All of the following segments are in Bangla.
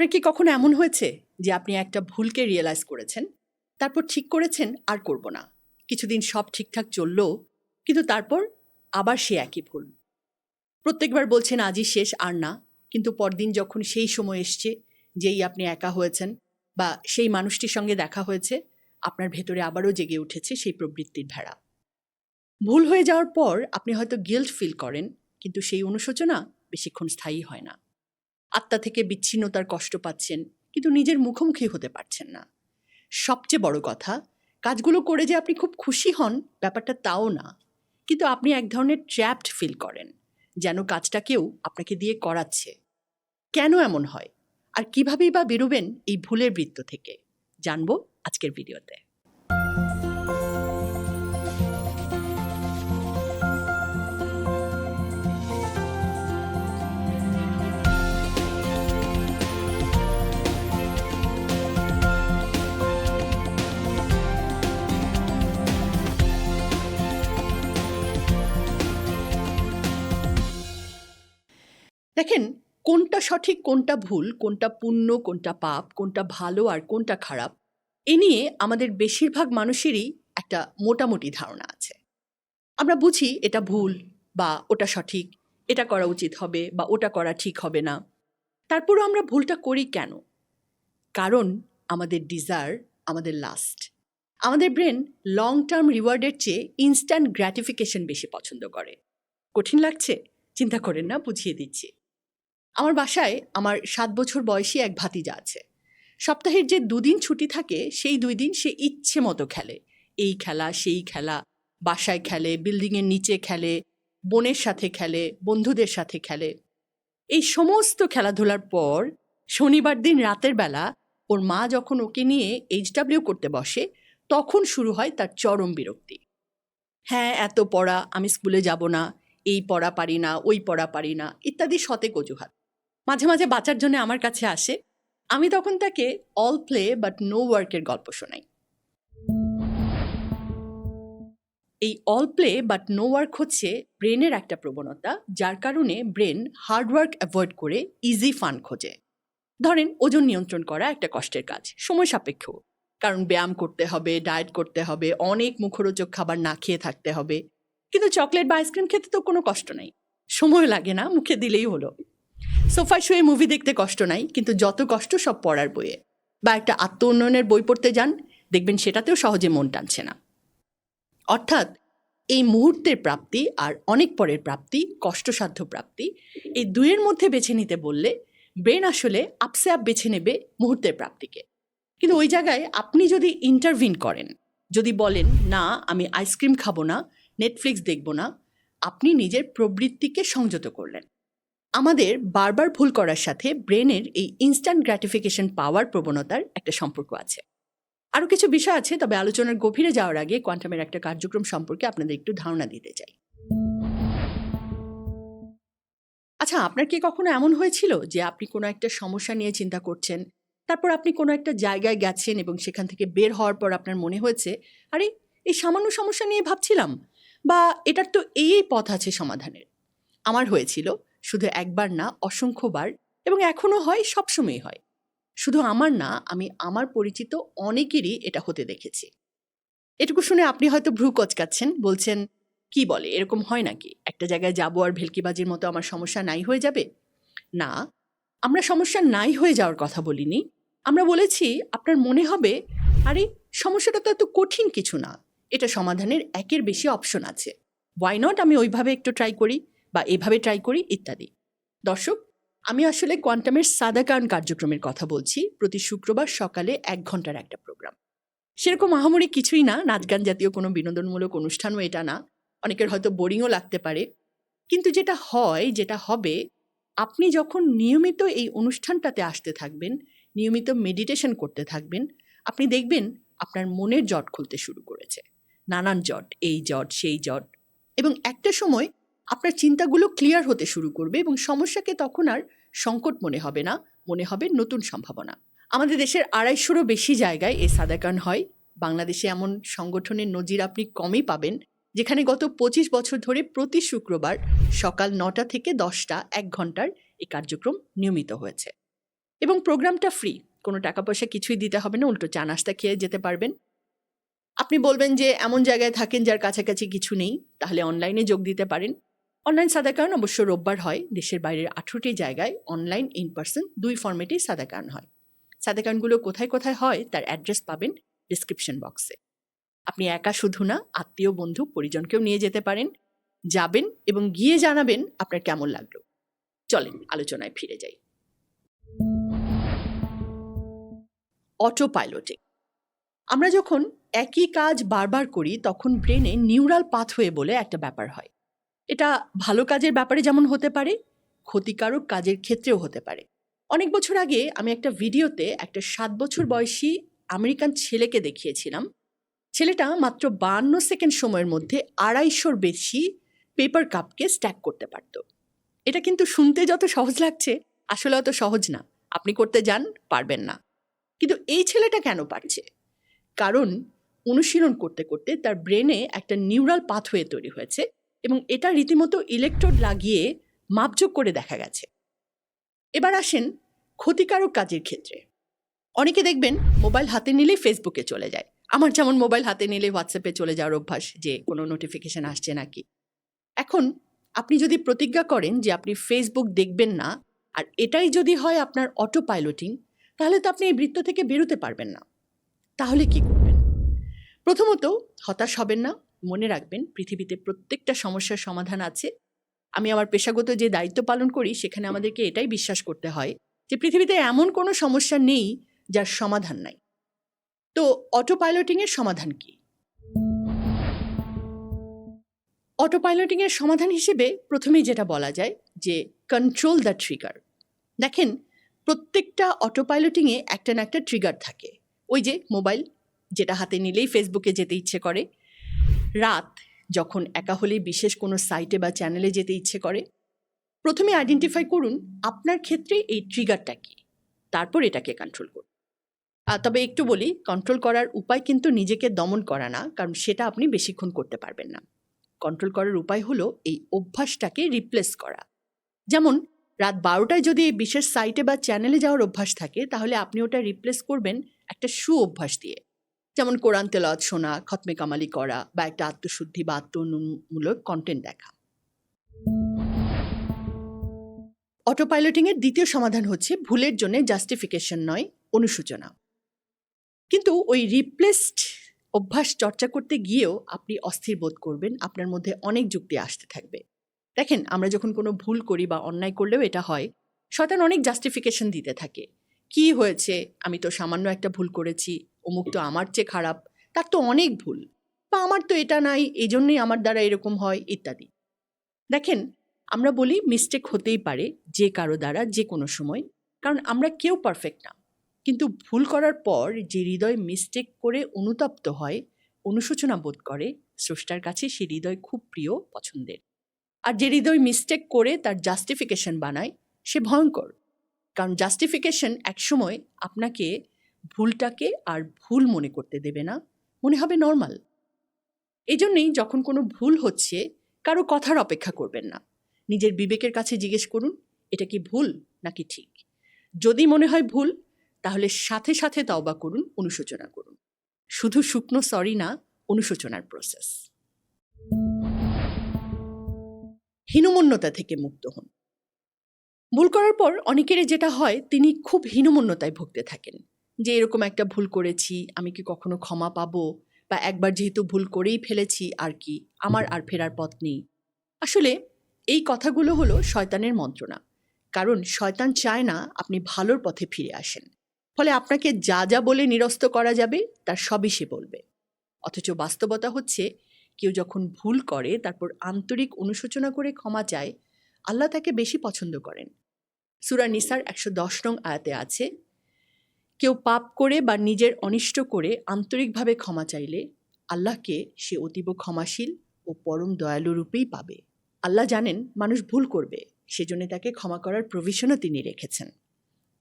আপনার কি কখনো এমন হয়েছে যে আপনি একটা ভুলকে রিয়েলাইজ করেছেন? তারপর ঠিক করেছেন, আর করব না। কিছুদিন সব ঠিকঠাক চলল, কিন্তু তারপর আবার সে একই ভুল। প্রত্যেকবার বলছেন আজই শেষ আর না, কিন্তু পরদিন যখন সেই সময় এসছে, যেই আপনি একা হয়েছেন বা সেই মানুষটির সঙ্গে দেখা হয়েছে, আপনার ভেতরে আবারও জেগে উঠেছে সেই প্রবৃত্তির ভেড়া। ভুল হয়ে যাওয়ার পর আপনি হয়তো গিল্ট ফিল করেন, কিন্তু সেই অনুশোচনা বেশিক্ষণ স্থায়ী হয় না। আত্মা থেকে বিচ্ছিন্নতার কষ্ট পাচ্ছেন, কিন্তু নিজের মুখোমুখি হতে পারছেন না। সবচেয়ে বড় কথা, কাজগুলো করে যে আপনি খুব খুশি হন, ব্যাপারটা তাও না। কিন্তু আপনি এক ধরনের ট্র্যাপড ফিল করেন, যেন কাজটা কেউ আপনাকে দিয়ে করাচ্ছে। কেন এমন হয়? আর কীভাবেই বা বেরোবেন এই ভুলের বৃত্ত থেকে? জানব আজকের ভিডিওতে। দেখেন, কোনটা সঠিক, কোনটা ভুল, কোনটা পুণ্য, কোনটা পাপ, কোনটা ভালো আর কোনটা খারাপ, এ নিয়ে আমাদের বেশিরভাগ মানুষেরই একটা মোটামুটি ধারণা আছে। আমরা বুঝি এটা ভুল বা ওটা সঠিক, এটা করা উচিত হবে বা ওটা করা ঠিক হবে না। তারপরও আমরা ভুলটা করি কেন? কারণ আমাদের ডিজায়ার আমাদের লাস্ট আমাদের ব্রেন লং টার্ম রিওয়ার্ডের চেয়ে ইনস্ট্যান্ট গ্র্যাটিফিকেশন বেশি পছন্দ করে। কঠিন লাগছে? চিন্তা করেন না, বুঝিয়ে দিচ্ছি। আমার বাসায় আমার সাত বছর বয়সী এক ভাতিজা আছে। সপ্তাহের যে দুদিন ছুটি থাকে, সেই দুই দিন সে ইচ্ছে মতো খেলে। এই খেলা, সেই খেলা, বাসায় খেলে বিল্ডিংয়ের নিচে খেলে, বোনের সাথে খেলে, বন্ধুদের সাথে খেলে। এই সমস্ত খেলাধুলার পর শনিবার দিন রাতের বেলা ওর মা যখন ওকে নিয়ে এইচডাব্লিউ করতে বসে, তখন শুরু হয় তার চরম বিরক্তি। হ্যাঁ এত পড়া, আমি স্কুলে যাব না। এই পড়া পারি না, ওই পড়া পারি না, ইত্যাদি শতেক অজুহাত। মাঝে মাঝে বাঁচার জন্য আমার কাছে আসে। আমি তখন তাকে অল প্লে বাট নো ওয়ার্কের গল্প শোনাই। এই all play but no work হচ্ছে ব্রেনের একটা প্রবণতা, যার কারণে ব্রেন হার্ডওয়ার্ক অ্যাভয়েড করে ইজি ফান খোঁজে। ধরেন, ওজন নিয়ন্ত্রণ করা একটা কষ্টের কাজ, সময় সাপেক্ষ। কারণ ব্যায়াম করতে হবে ডায়েট করতে হবে, অনেক মুখরোচক খাবার না খেয়ে থাকতে হবে। কিন্তু চকলেট বা আইসক্রিম খেতে তো কোনো কষ্ট নেই। সময় লাগে না, মুখে দিলেই হলো। সোফায় শুয়ে মুভি দেখতে কষ্ট নাই, কিন্তু যত কষ্ট সব পড়ার বইয়ে। বা একটা আত্ম উন্নয়নের বই পড়তে যান, দেখবেন সেটাতেও সহজে মন টানছে না। অর্থাৎ, এই মুহূর্তের প্রাপ্তি আর অনেক পরের প্রাপ্তি, কষ্টসাধ্য প্রাপ্তি, এই দুইয়ের মধ্যে বেছে নিতে বললে, ব্রেন আসলে আপসে আপ বেছে নেবে মুহূর্তের প্রাপ্তিকে। কিন্তু ওই জায়গায় আপনি যদি ইন্টারভিন করেন, যদি বলেন, না, আমি আইসক্রিম খাব না নেটফ্লিক্স দেখব না, আপনি নিজের প্রবৃত্তিকে সংযত করলেন। আমাদের বারবার ভুল করার সাথে ব্রেনের এই ইনস্ট্যান্ট গ্র্যাটিফিকেশন পাওয়ার প্রবণতার একটা সম্পর্ক আছে। আরও কিছু বিষয় আছে, তবে আলোচনার গভীরে যাওয়ার আগে কোয়ান্টামের একটা কার্যক্রম সম্পর্কে আপনাদের একটু ধারণা দিতে চাই। আচ্ছা আপনার কি কখনো এমন হয়েছিল যে আপনি কোনো একটা সমস্যা নিয়ে চিন্তা করছেন, তারপর আপনি কোনো একটা জায়গায় গেছেন এবং সেখান থেকে বের হওয়ার পর আপনার মনে হয়েছে, আরে, এই সামান্য সমস্যা নিয়ে ভাবছিলাম, বা, এটার তো এই পথ আছে সমাধানের। আমার হয়েছিল শুধু একবার না, অসংখ্যবার এবং এখনও হয়, সবসময়ই হয়। শুধু আমার না, আমি আমার পরিচিত অনেকেরই এটা হতে দেখেছি। এটুকু শুনে আপনি হয়তো ভ্রু কচকাচ্ছেন, বলছেন, কি বলে, এরকম হয় নাকি? একটা জায়গায় যাব আর ভেলকিবাজির মতো আমার সমস্যা নাই হয়ে যাবে? না, আমরা সমস্যা নাই হয়ে যাওয়ার কথা বলিনি। আমরা বলেছি, আপনার মনে হবে, আরে, সমস্যাটা তো এত কঠিন কিছু না। এটা সমাধানের একের বেশি অপশন আছে। ওয়াই নট আমি ওইভাবে একটু ট্রাই করি। বা এভাবে ট্রাই করি ইত্যাদি। দর্শক, আমি আসলে কোয়ান্টামের সাদাকান কার্যক্রমের কথা বলছি প্রতি শুক্রবার সকালে এক ঘণ্টার একটা প্রোগ্রাম সেরকম আহামরি কিছুই না, নাচ গান জাতীয় কোনো বিনোদনমূলক অনুষ্ঠানও এটা না। অনেকের হয়তো বোরিংও লাগতে পারে। কিন্তু যেটা হয়, যেটা হবে, আপনি যখন নিয়মিত এই অনুষ্ঠানটাতে আসতে থাকবেন, নিয়মিত মেডিটেশন করতে থাকবেন, আপনি দেখবেন আপনার মনের জট খুলতে শুরু করেছে। নানান জট, এই জট, সেই জট। এবং একটা সময় আপনার চিন্তাগুলো ক্লিয়ার হতে শুরু করবে এবং সমস্যাকে তখন আর সংকট মনে হবে না, মনে হবে নতুন সম্ভাবনা। আমাদের দেশের আড়াইশোরও বেশি জায়গায় এই সাদাকান হয়। বাংলাদেশে এমন সংগঠনের নজির আপনি কমই পাবেন, যেখানে গত পঁচিশ বছর ধরে প্রতি শুক্রবার সকাল নটা থেকে দশটা এক ঘণ্টার এই কার্যক্রম নিয়মিত হয়েছে। এবং প্রোগ্রামটা ফ্রি কোনো টাকা পয়সা কিছুই দিতে হবে না, উল্টো চা নাস্তা খেয়ে যেতে পারবেন। আপনি বলবেন যে, এমন জায়গায় থাকেন যার কাছাকাছি কিছু নেই, তাহলে অনলাইনে যোগ দিতে পারেন। অনলাইন সাদাকায়ন অবশ্য রোববার হয়। দেশের বাইরের আঠেরোটি জায়গায় অনলাইন ইন পার্সন দুই ফর্মেটেই সাদাকায়ন হয়। সাদাকায়নগুলো কোথায় কোথায় হয় তার অ্যাড্রেস পাবেন ডিসক্রিপশন বক্সে আপনি একা শুধু না, আত্মীয়, বন্ধু, পরিজনকেও নিয়ে যেতে পারেন। যাবেন এবং গিয়ে জানাবেন আপনার কেমন লাগল। চলেন আলোচনায় ফিরে যাই। অটো পাইলটিং আমরা যখন একই কাজ বারবার করি, তখন ব্রেনে নিউরাল পাথওয়ে বলে একটা ব্যাপার হয়। এটা ভালো কাজের ব্যাপারে যেমন হতে পারে, ক্ষতিকারক কাজের ক্ষেত্রেও হতে পারে। অনেক বছর আগে আমি একটা ভিডিওতে একটা সাত বছর বয়সী আমেরিকান ছেলেকে দেখিয়েছিলাম। ছেলেটা মাত্র বান্ন সেকেন্ড সময়ের মধ্যে আড়াইশোর বেশি পেপার কাপকে স্ট্যাক করতে পারত। এটা কিন্তু শুনতে যত সহজ লাগছে, আসলে অত সহজ না। আপনি করতে যান, পারবেন না। কিন্তু এই ছেলেটা কেন পারছে? কারণ অনুশীলন করতে করতে তার ব্রেনে একটা নিউরাল পাথওয়ে তৈরি হয়েছে এবং এটা রীতিমতো ইলেকট্রোড লাগিয়ে মাপযোগ করে দেখা গেছে। এবার আসেন ক্ষতিকারক কাজের ক্ষেত্রে। অনেকে দেখবেন মোবাইল হাতে নিলেই ফেসবুকে চলে যায়। আমার যেমন মোবাইল হাতে নিলে হোয়াটসঅ্যাপে চলে যাওয়ার অভ্যাস যে কোনো নোটিফিকেশন আসছে নাকি। এখন আপনি যদি প্রতিজ্ঞা করেন যে আপনি ফেসবুক দেখবেন না, আর এটাই যদি হয় আপনার অটো পাইলটিং তাহলে তো আপনি এই বৃত্ত থেকে বেরোতে পারবেন না। তাহলে কি করবেন? প্রথমত হতাশ হবেন না মনে রাখবেন পৃথিবীতে প্রত্যেকটা সমস্যার সমাধান আছে। আমি আমার পেশাগত যে দায়িত্ব পালন করি সেখানে আমাদেরকে এটাই বিশ্বাস করতে হয় যে পৃথিবীতে এমন কোনো সমস্যা নেই যার সমাধান নাই। তো অটো পাইলটিংয়ের সমাধান কি? অটো পাইলটিংয়ের সমাধান হিসেবে প্রথমেই যেটা বলা যায় যে কন্ট্রোল দ্য ট্রিগার দেখেন প্রত্যেকটা অটো পাইলটিংয়ে একটা না একটা ট্রিগার থাকে। ওই যে মোবাইল যেটা হাতে নিলেই ফেসবুকে যেতে ইচ্ছে করে। রাত, যখন একা হলেই বিশেষ কোনো সাইটে বা চ্যানেলে যেতে ইচ্ছে করে, প্রথমে আইডেন্টিফাই করুন আপনার ক্ষেত্রে এই ট্রিগারটা কি, তারপর এটাকে কন্ট্রোল করুন। তবে একটু বলি কন্ট্রোল করার উপায় কিন্তু নিজেকে দমন করা না, কারণ সেটা আপনি বেশিক্ষণ করতে পারবেন না। কন্ট্রোল করার উপায় হলো এই অভ্যাসটাকে রিপ্লেস করা। যেমন, রাত বারোটায় যদি এই বিশেষ সাইটে বা চ্যানেলে যাওয়ার অভ্যাস থাকে, তাহলে আপনি ওটা রিপ্লেস করবেন একটা সু অভ্যাস দিয়ে। যেমন কোরআন তেলাওয়াত শোনা, খতমে কামালি করা বা একটা আত্মশুদ্ধি বা আত্মমূলক কন্টেন্ট দেখা। অটো পাইলটিংয়ের দ্বিতীয় সমাধান হচ্ছে ভুলের জন্য জাস্টিফিকেশন নয় অনুসূচনা কিন্তু ওই রিপ্লেসড অভ্যাস চর্চা করতে গিয়েও আপনি অস্থির বোধ করবেন, আপনার মধ্যে অনেক যুক্তি আসতে থাকবে। দেখেন, আমরা যখন কোনো ভুল করি বা অন্যায় করলেও এটা হয়, শয়তান অনেক জাস্টিফিকেশন দিতে থাকে। কি হয়েছে? আমি তো সামান্য একটা ভুল করেছি অমুক তো আমার চেয়ে খারাপ, তার তো অনেক ভুল। বা আমার তো এটা নাই এই জন্যই আমার দ্বারা এরকম হয়, ইত্যাদি। দেখেন, আমরা বলি মিস্টেক হতেই পারে যে কারও দ্বারা যে কোনো সময়, কারণ আমরা কেউ পারফেক্ট না। কিন্তু ভুল করার পর যে হৃদয় মিস্টেক করে অনুতপ্ত হয়, অনুশোচনা বোধ করে, স্রষ্টার কাছে সে হৃদয় খুব প্রিয় পছন্দের। আর যে হৃদয় মিস্টেক করে তার জাস্টিফিকেশন বানায়, সে ভয়ঙ্কর। কারণ জাস্টিফিকেশন একসময় আপনাকে ভুলটাকে আর ভুল মনে করতে দেবে না। মনে হবে নর্মাল এই জন্যেই যখন কোনো ভুল হচ্ছে, কারও কথার অপেক্ষা করবেন না। নিজের বিবেকের কাছে জিজ্ঞেস করুন, এটা কি ভুল নাকি ঠিক? যদি মনে হয় ভুল, তাহলে সাথে সাথে তওবা করুন, অনুশোচনা করুন। শুধু শুকনো সরি না, অনুশোচনার প্রসেস হীনমন্যতা থেকে মুক্ত হন। ভুল করার পর অনেকেরই যেটা হয়, তিনি খুব হীনমন্যতায় ভুগতে থাকেন। যে এরকম একটা ভুল করেছি, আমি কি কখনো ক্ষমা পাবো? বা একবার যেহেতু ভুল করেই ফেলেছি, আর কি? আমার আর ফেরার পথ নেই। আসলে এই কথাগুলো হলো শয়তানের মন্ত্রণা। কারণ শয়তান চায় না আপনি ভালোর পথে ফিরে আসেন। ফলে আপনাকে যা যা বলে নিরস্ত করা যাবে, তার সবই সে বলবে। অথচ বাস্তবতা হচ্ছে, কেউ যখন ভুল করে, তারপর আন্তরিক অনুশোচনা করে ক্ষমা চায়, আল্লাহ তাকে বেশি পছন্দ করেন। সুরা নিসার একশো দশ নং আয়াতে আছে কেউ পাপ করে বা নিজের অনিষ্ট করে আন্তরিকভাবে ক্ষমা চাইলে আল্লাহকে সে অতীব ক্ষমাশীল ও পরম দয়ালু রূপেই পাবে। আল্লাহ জানেন মানুষ ভুল করবে, সেজন্য তাকে ক্ষমা করার প্রভিশনও তিনি রেখেছেন।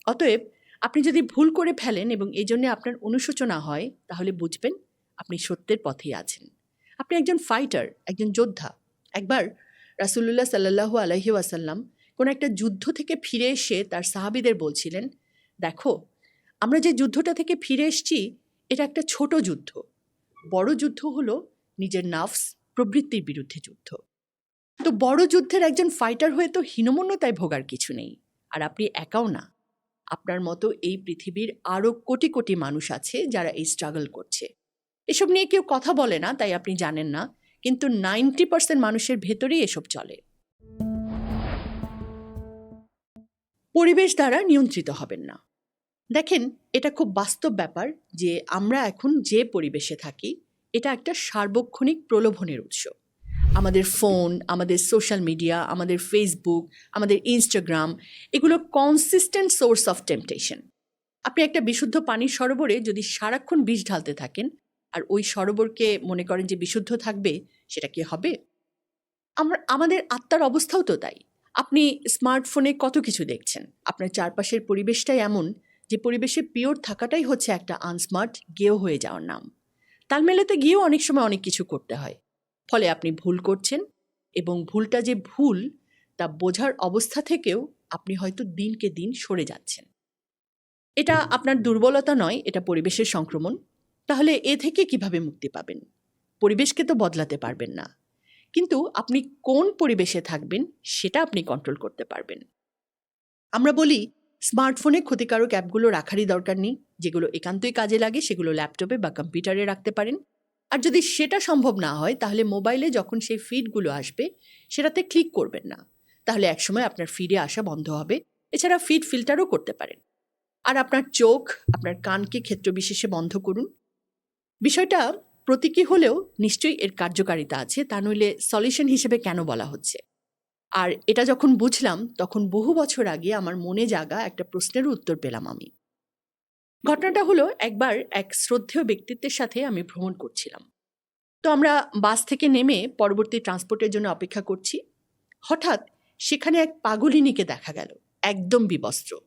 অতএব আপনি যদি ভুল করে ফেলেন এবং এই জন্য আপনার অনুশোচনা হয়, তাহলে বুঝবেন আপনি সত্যের পথেই আছেন। আপনি একজন ফাইটার একজন যোদ্ধা। একবার রাসুল্লাহ সাল্লাহু আলহি ওয়াসাল্লাম কোনো একটা যুদ্ধ থেকে ফিরে এসে তার সাহাবিদের বলছিলেন, দেখো আমরা যে যুদ্ধটা থেকে ফিরে এসেছি, এটা একটা ছোট যুদ্ধ। বড় যুদ্ধ হলো নিজের নার্ভস প্রবৃত্তির বিরুদ্ধে যুদ্ধ। তো বড় যুদ্ধের একজন ফাইটার হয়ে তো হীনমন্যতায় ভোগার কিছু নেই। আর আপনি একাও না। আপনার মতো এই পৃথিবীর আরও কোটি কোটি মানুষ আছে যারা এই স্ট্রাগল করছে। এসব নিয়ে কেউ কথা বলে না, তাই আপনি জানেন না। কিন্তু নাইনটি পার্সেন্ট মানুষের ভেতরেই এসব চলে। পরিবেশ দ্বারা নিয়ন্ত্রিত হবেন না। দেখেন, এটা খুব বাস্তব ব্যাপার যে আমরা এখন যে পরিবেশে থাকি, এটা একটা সার্বক্ষণিক প্রলোভনের উৎস। আমাদের ফোন, আমাদের সোশ্যাল মিডিয়া, আমাদের ফেসবুক, আমাদের ইনস্টাগ্রাম, এগুলো কনসিস্টেন্ট সোর্স অফ টেম্পটেশন আপনি একটা বিশুদ্ধ পানির সরোবরে যদি সারাক্ষণ বিষ ঢালতে থাকেন, আর ওই সরোবরকে মনে করেন যে বিশুদ্ধ থাকবে, সেটা কি হবে? আমরা, আমাদের আত্মার অবস্থাও তো তাই। আপনি স্মার্টফোনে কত কিছু দেখছেন। আপনার চারপাশের পরিবেশটাই এমন যে পরিবেশে পিওর থাকাটাই হচ্ছে একটা আনস্মার্ট গেও হয়ে যাওয়ার নাম। তাল মেলাতে গিয়েও অনেক সময় অনেক কিছু করতে হয়। ফলে আপনি ভুল করছেন এবং ভুলটা যে ভুল, তা বোঝার অবস্থা থেকেও আপনি হয়তো দিনকে দিন সরে যাচ্ছেন। এটা আপনার দুর্বলতা নয়, এটা পরিবেশের সংক্রমণ। তাহলে এ থেকে কীভাবে মুক্তি পাবেন? পরিবেশকে তো বদলাতে পারবেন না। কিন্তু আপনি কোন পরিবেশে থাকবেন, সেটা আপনি কন্ট্রোল করতে পারবেন। আমরা বলি স্মার্টফোনে ক্ষতিকারক অ্যাপগুলো রাখারই দরকার নেই। যেগুলো একান্তই কাজে লাগে, সেগুলো ল্যাপটপে বা কম্পিউটারে রাখতে পারেন। আর যদি সেটা সম্ভব না হয়, তাহলে মোবাইলে যখন সেই ফিডগুলো আসবে, সেটাতে ক্লিক করবেন না। তাহলে একসময় আপনার ফিডে আসা বন্ধ হবে। এছাড়া ফিড ফিল্টারও করতে পারেন। আর আপনার চোখ, আপনার কানকে ক্ষেত্রবিশেষে বন্ধ করুন। বিষয়টা প্রতীকী হলেও নিশ্চয়ই এর কার্যকারিতা আছে। তা নইলে সলিউশন হিসেবে কেন বলা হচ্ছে? আর এটা যখন বুঝলাম, তখন বহু বছর আগে আমার মনে জাগা একটা প্রশ্নের উত্তর পেলাম আমি। ঘটনাটা হলো একবার এক শ্রদ্ধেয় ব্যক্তিত্বের সাথে আমি ভ্রমণ করছিলাম। তো আমরা বাস থেকে নেমে পরবর্তী ট্রান্সপোর্টের জন্য অপেক্ষা করছি। হঠাৎ সেখানে এক পাগলিনীকে দেখা গেল, একদম বিবস্ত্র।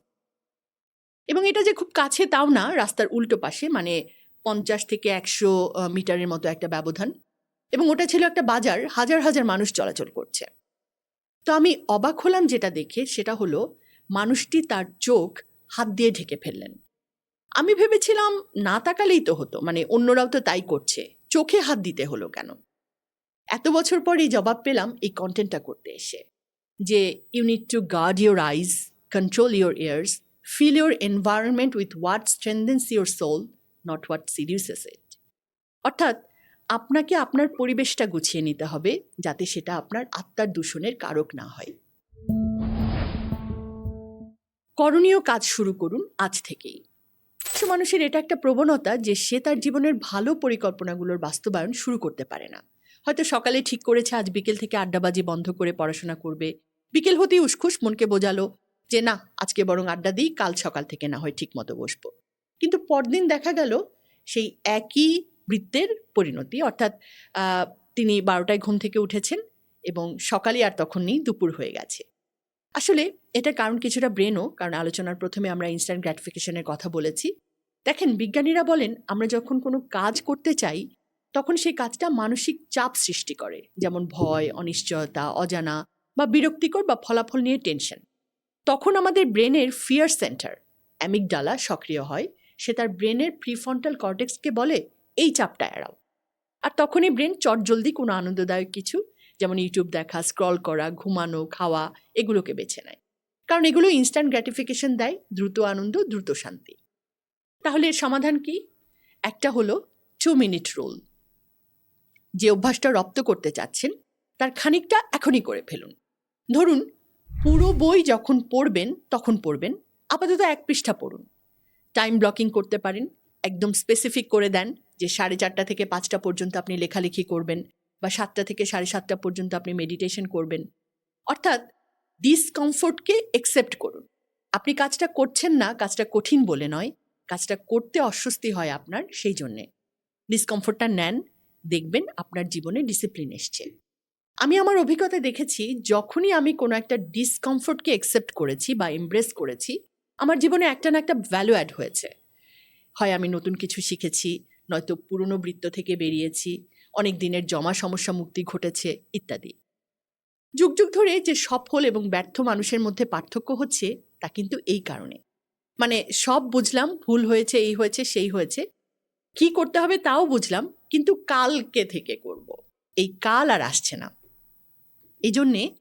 এবং এটা যে খুব কাছে তাও না, রাস্তার উল্টো পাশে মানে পঞ্চাশ থেকে একশো মিটারের মতো একটা ব্যবধান। এবং ওটা ছিল একটা বাজার, হাজার হাজার মানুষ চলাচল করছে। তো আমি অবাক হলাম যেটা দেখে, সেটা হলো মানুষটি তার চোখ হাত দিয়ে ঢেকে ফেললেন। আমি ভেবেছিলাম না তাকালেই তো হতো মানে অন্যরাও তো তাই করছে, চোখে হাত দিতে হলো কেন? এত বছর পরেই জবাব পেলাম এই কন্টেন্টটা করতে এসে, যে you need to guard your eyes control your ears fill your environment with what strengthens your soul not what seduces it অর্থাৎ আপনাকে আপনার পরিবেশটা গুছিয়ে নিতে হবে যাতে সেটা আপনার আত্মার দূষণের কারক না হয়। করণীয় কাজ শুরু করুন আজ থেকেই। কিছু মানুষের এটা একটা প্রবণতা যে সে তার জীবনের ভালো পরিকল্পনাগুলোর বাস্তবায়ন শুরু করতে পারে না। হয়তো সকালে ঠিক করেছে, আজ বিকেল থেকে আড্ডাবাজি বন্ধ করে পড়াশোনা করবে। বিকেল হতেই উসখুস, মনকে বোঝালো যে না, আজকে বরং আড্ডা দিই, কাল সকাল থেকে না হয় ঠিক মতো বসবো। কিন্তু পরদিন দেখা গেল সেই একই বৃত্তের পরিণতি। অর্থাৎ তিনি বারোটায় ঘুম থেকে উঠেছেন এবং সকালে আর তখন নেই দুপুর হয়ে গেছে। আসলে এটা কারণ কিছুটা ব্রেনও, কারণ আলোচনার প্রথমে আমরা ইনস্ট্যান্ট গ্র্যাটিফিকেশনের কথা বলেছি। দেখেন, বিজ্ঞানীরা বলেন, আমরা যখন কোনো কাজ করতে চাই, তখন সেই কাজটা মানসিক চাপ সৃষ্টি করে, যেমন ভয়, অনিশ্চয়তা, অজানা বা বিরক্তিকর বা ফলাফল নিয়ে টেনশন তখন আমাদের ব্রেনের ফিয়ার সেন্টার অ্যামিকডালা সক্রিয় হয়, সে তার ব্রেনের প্রিফ্রন্টাল কর্টেক্সকে বলে এই চাপটা এড়াও। আর তখনই ব্রেন চটজলদি কোনো আনন্দদায়ক কিছু, যেমন ইউটিউব দেখা, স্ক্রল করা, ঘুমানো, খাওয়া, এগুলোকে বেছে নেয়। কারণ এগুলো ইনস্ট্যান্ট গ্র্যাটিফিকেশন দেয়, দ্রুত আনন্দ, দ্রুত শান্তি। তাহলে এর সমাধান কি? একটা হলো টু মিনিট রুল যে অভ্যাসটা রপ্ত করতে চাচ্ছেন, তার খানিকটা এখনই করে ফেলুন। ধরুন, পুরো বই যখন পড়বেন, তখন পড়বেন। আপাতত এক পৃষ্ঠা পড়ুন। টাইম ব্লকিং করতে পারেন, একদম স্পেসিফিক করে দেন। যে সাড়ে চারটা থেকে পাঁচটা পর্যন্ত আপনি লেখালেখি করবেন বা সাতটা থেকে সাড়ে সাতটা পর্যন্ত আপনি মেডিটেশন করবেন। অর্থাৎ ডিসকমফোর্টকে একসেপ্ট করুন। আপনি কাজটা করছেন না, কাজটা কঠিন বলে নয়, কাজটা করতে অস্বস্তি হয় আপনার সেই জন্যে। ডিসকমফোর্টটা নেন, দেখবেন আপনার জীবনে ডিসিপ্লিন এসছে। আমি আমার অভিজ্ঞতা দেখেছি, যখনই আমি কোনো একটা ডিসকমফোর্টকে একসেপ্ট করেছি বা এমব্রেস করেছি, আমার জীবনে একটা না একটা ভ্যালু অ্যাড হয়েছে। হয় আমি নতুন কিছু শিখেছি নয়তো পুরনো বৃত্ত থেকে বেরিয়েছি, অনেক দিনের জমা সমস্যা মুক্তি ঘটেছে, ইত্যাদি। যুগ যুগ ধরে যে সফল এবং ব্যর্থ মানুষের মধ্যে পার্থক্য হচ্ছে, তা কিন্তু এই কারণে। মানে সব বুঝলাম, ভুল হয়েছে, এই হয়েছে, সেই হয়েছে। কি করতে হবে তাও বুঝলাম, কিন্তু কালকে থেকে করব। এই কাল আর আসছে না। এই জন্যে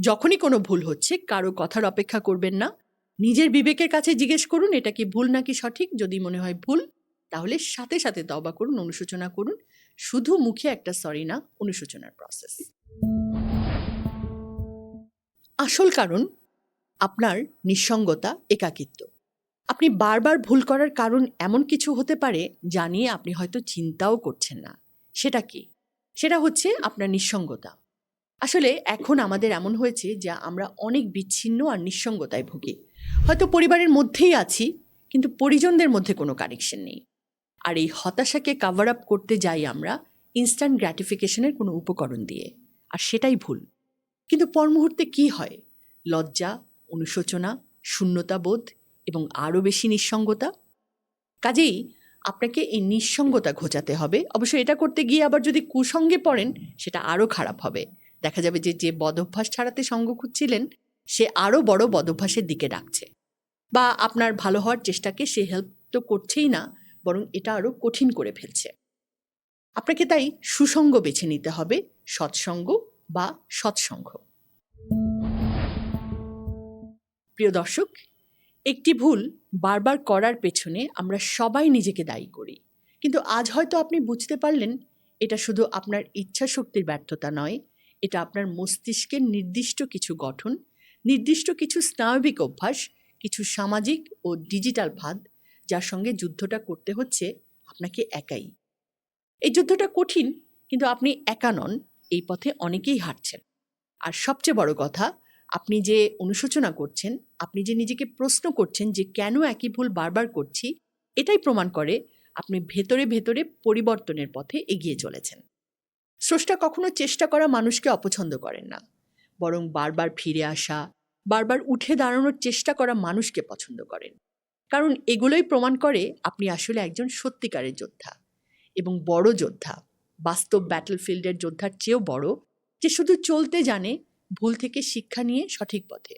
যখনই কোনো ভুল হচ্ছে, কারও কথার অপেক্ষা করবেন না। নিজের বিবেকের কাছে জিজ্ঞেস করুন, এটা কি ভুল নাকি সঠিক? যদি মনে হয় ভুল তাহলে সাথে সাথে তবা করুন, অনুশোচনা করুন। শুধু মুখে একটা সরি না, অনুশোচনার প্রসেস আসল কারণ, আপনার নিঃসঙ্গতা, একাকিত্ব। আপনি বারবার ভুল করার কারণ এমন কিছু হতে পারে যা নিয়ে আপনি হয়তো চিন্তাও করছেন না। সেটা কি? সেটা হচ্ছে আপনার নিঃসঙ্গতা। আসলে এখন আমাদের এমন হয়েছে যে আমরা অনেক বিচ্ছিন্ন আর নিঃসঙ্গতায় ভুগি। হয়তো পরিবারের মধ্যেই আছি, কিন্তু পরিজনদের মধ্যে কোনো কানেকশন নেই। আর এই হতাশাকে কাভার আপ করতে যাই আমরা ইনস্ট্যান্ট গ্র্যাটিফিকেশনের কোনো উপকরণ দিয়ে। আর সেটাই ভুল। কিন্তু পর মুহূর্তে কী হয়? লজ্জা, অনুশোচনা শূন্যতা বোধ এবং আরও বেশি নিঃসঙ্গতা? কাজেই আপনাকে এই নিঃসঙ্গতা ঘোচাতে হবে। অবশ্য এটা করতে গিয়ে আবার যদি কুসঙ্গে পড়েন, সেটা আরও খারাপ হবে। দেখা যাবে যে যে বদভ্যাস ছাড়াতে সঙ্গ খুঁজছিলেন, সে আরও বড় বদভ্যাসের দিকে ডাকছে। বা আপনার ভালো হওয়ার চেষ্টাকে সে হেল্প তো করছেই না বরং এটা আরও কঠিন করে ফেলছে। আপনাকে তাই সুসঙ্গ বেছে নিতে হবে, সৎসঙ্গ বা সৎসঙ্গ। প্রিয় দর্শক, একটি ভুল বারবার করার পেছনে আমরা সবাই নিজেকে দায়ী করি। কিন্তু আজ হয়তো আপনি বুঝতে পারলেন, এটা শুধু আপনার ইচ্ছা শক্তির ব্যর্থতা নয়, এটা আপনার মস্তিষ্কের নির্দিষ্ট কিছু গঠন, নির্দিষ্ট কিছু স্নায়বিক অভ্যাস, কিছু সামাজিক ও ডিজিটাল ভাদ যার সঙ্গে যুদ্ধটা করতে হচ্ছে, আপনাকে একাই। এই যুদ্ধটা কঠিন, কিন্তু আপনি একা নন, এই পথে অনেকেই হাঁটছেন। আর সবচেয়ে বড় কথা, আপনি যে অনুশোচনা করছেন, আপনি যে নিজেকে প্রশ্ন করছেন যে কেন একই ভুল বারবার করছি, এটাই প্রমাণ করে আপনি ভেতরে ভেতরে পরিবর্তনের পথে এগিয়ে চলেছেন। স্রষ্টা কখনো চেষ্টা করা মানুষকে অপছন্দ করেন না। বরং বারবার ফিরে আসা, বারবার উঠে দাঁড়ানোর চেষ্টা করা মানুষকে পছন্দ করেন। কারণ এগুলোই প্রমাণ করে আপনি আসলে একজন সত্যিকারের যোদ্ধা এবং বড় যোদ্ধা। বাস্তব ব্যাটলফিল্ডের যোদ্ধার চেয়েও বড় যে শুধু চলতে জানে, ভুল থেকে শিক্ষা নিয়ে সঠিক পথে।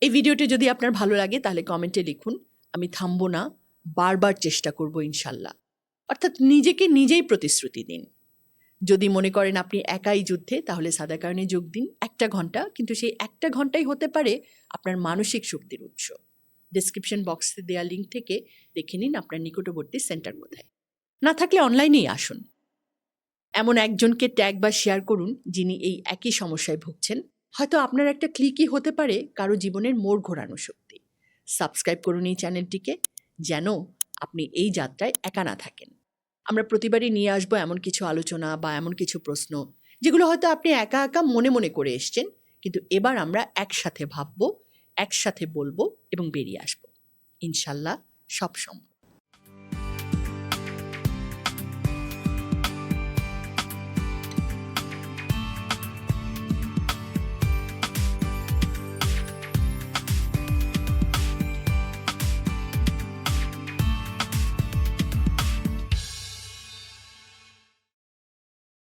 এই ভিডিওটি যদি আপনার ভালো লাগে তাহলে কমেন্টে লিখুন, আমি থামবো না, বারবার চেষ্টা করব ইনশাল্লাহ। অর্থাৎ নিজেকে নিজেই প্রতিশ্রুতি দিন। যদি মনে করেন আপনি একাই যুদ্ধে, তাহলে সাদা কারণে যোগ দিন। একটা ঘণ্টা, কিন্তু সেই একটা ঘন্টাই হতে পারে আপনার মানসিক শক্তির উৎস। ডিসক্রিপশন বক্সে দেওয়া লিঙ্ক থেকে দেখে নিন আপনার নিকটবর্তী সেন্টার কোথায়। না থাকলে অনলাইনেই আসুন। এমন একজনকে ট্যাগ বা শেয়ার করুন, যিনি এই একই সমস্যায় ভুগছেন। হয়তো আপনার একটা ক্লিকই হতে পারে কারও জীবনের মোড় ঘোরানো শক্তি। সাবস্ক্রাইব করুন এই চ্যানেলটিকে যেন আপনি এই যাত্রায় একা না থাকেন। আমরা প্রতিবারই নিয়ে আসব এমন কিছু আলোচনা বা এমন কিছু প্রশ্ন, যেগুলো হয়তো আপনি একা একা মনে মনে করে এসছেন, কিন্তু এবার আমরা একসাথে ভাববো একসাথে বলব এবং বেরিয়ে আসব। ইনশাল্লাহ সব সম্ভব